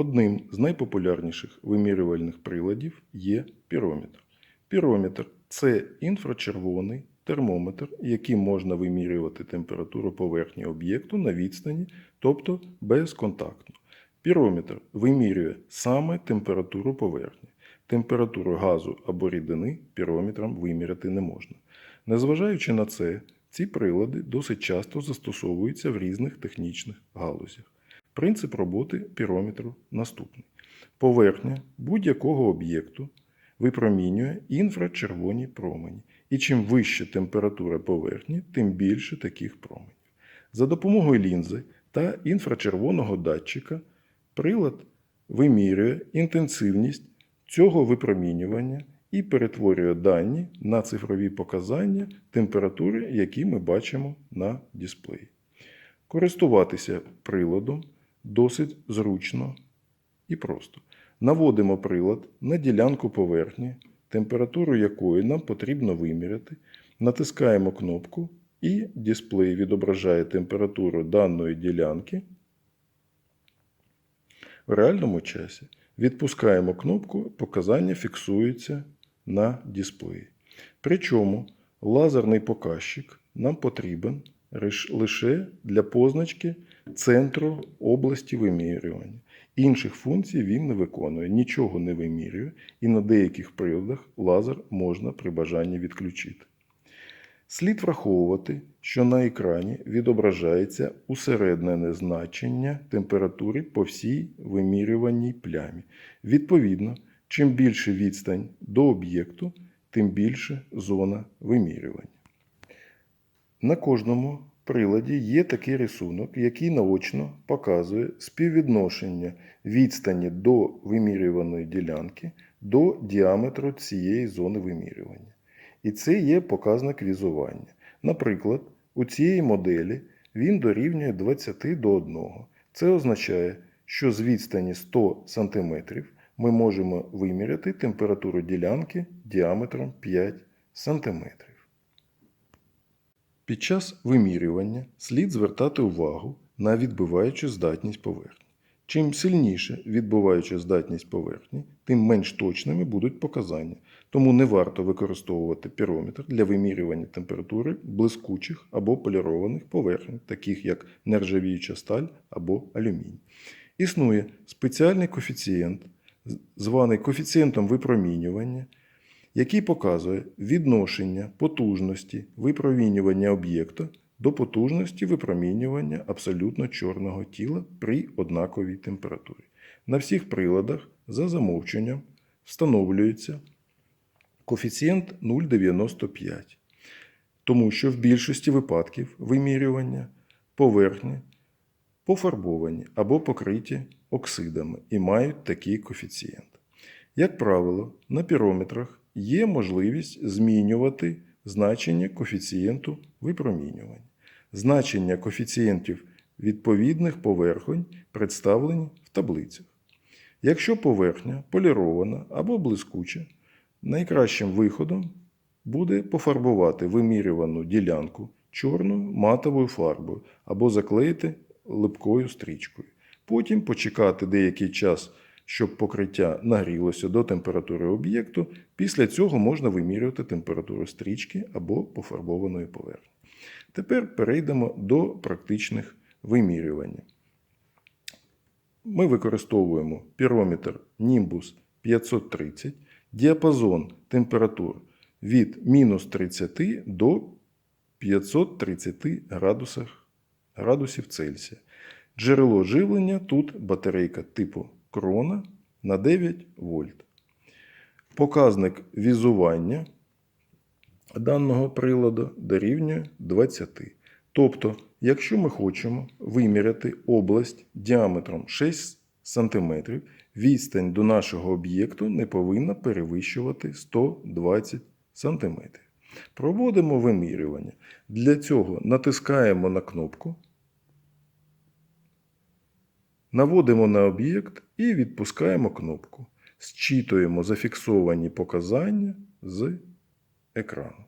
Одним з найпопулярніших вимірювальних приладів є пірометр. Пірометр це інфрачервоний термометр, яким можна вимірювати температуру поверхні об'єкту на відстані, тобто безконтактно. Пірометр вимірює саме температуру поверхні. Температуру газу або рідини пірометром виміряти не можна. Незважаючи на це, ці прилади досить часто застосовуються в різних технічних галузях. Принцип роботи пірометру наступний: поверхня будь-якого об'єкту випромінює інфрачервоні промені. І чим вища температура поверхні, тим більше таких променів. За допомогою лінзи та інфрачервоного датчика прилад вимірює інтенсивність цього випромінювання і перетворює дані на цифрові показання температури, які ми бачимо на дисплеї. Користуватися приладом досить зручно і просто. Наводимо прилад на ділянку поверхні, температуру якої нам потрібно виміряти, натискаємо кнопку і дисплей відображає температуру даної ділянки. В реальному часі відпускаємо кнопку, показання фіксуються на дисплеї. Причому лазерний показчик нам потрібен лише для позначки центру області вимірювання. Інших функцій він не виконує, нічого не вимірює, і на деяких приладах лазер можна при бажанні відключити. Слід враховувати, що на екрані відображається усереднене значення температури по всій вимірюваній плямі. Відповідно, чим більше відстань до об'єкту, тим більше зона вимірювання. На кожному приладі є такий рисунок, який наочно показує співвідношення відстані до вимірюваної ділянки до діаметру цієї зони вимірювання. І це є показник візування. Наприклад, у цієї моделі він дорівнює 20 до 1. Це означає, що з відстані 100 см ми можемо виміряти температуру ділянки діаметром 5 см. Під час вимірювання слід звертати увагу на відбиваючу здатність поверхні. Чим сильніше відбиваюча здатність поверхні, тим менш точними будуть показання. Тому не варто використовувати пірометр для вимірювання температури блискучих або полірованих поверхень, таких як нержавіюча сталь або алюміній. Існує спеціальний коефіцієнт, званий коефіцієнтом випромінювання, який показує відношення потужності випромінювання об'єкта до потужності випромінювання абсолютно чорного тіла при однаковій температурі. На всіх приладах за замовченням встановлюється коефіцієнт 0,95, тому що в більшості випадків вимірювання поверхні пофарбовані або покриті оксидами і мають такий коефіцієнт. Як правило, на пірометрах є можливість змінювати значення коефіцієнту випромінювання. Значення коефіцієнтів відповідних поверхонь представлені в таблицях. Якщо поверхня полірована або блискуча, найкращим виходом буде пофарбувати вимірювану ділянку чорною матовою фарбою або заклеїти липкою стрічкою. Потім почекати деякий час, щоб покриття нагрілося до температури об'єкту. Після цього можна вимірювати температуру стрічки або пофарбованої поверхні. Тепер перейдемо до практичних вимірювань. Ми використовуємо пірометр Nimbus 530, діапазон температур від мінус 30 до 530 градусів Цельсія. Джерело живлення тут батарейка типу крона на 9 вольт. Показник візування даного приладу дорівнює 20. Тобто, якщо ми хочемо виміряти область діаметром 6 см, відстань до нашого об'єкту не повинна перевищувати 120 см. Проводимо вимірювання. Для цього натискаємо на кнопку, наводимо на об'єкт і відпускаємо кнопку. Зчитуємо зафіксовані показання з екрану.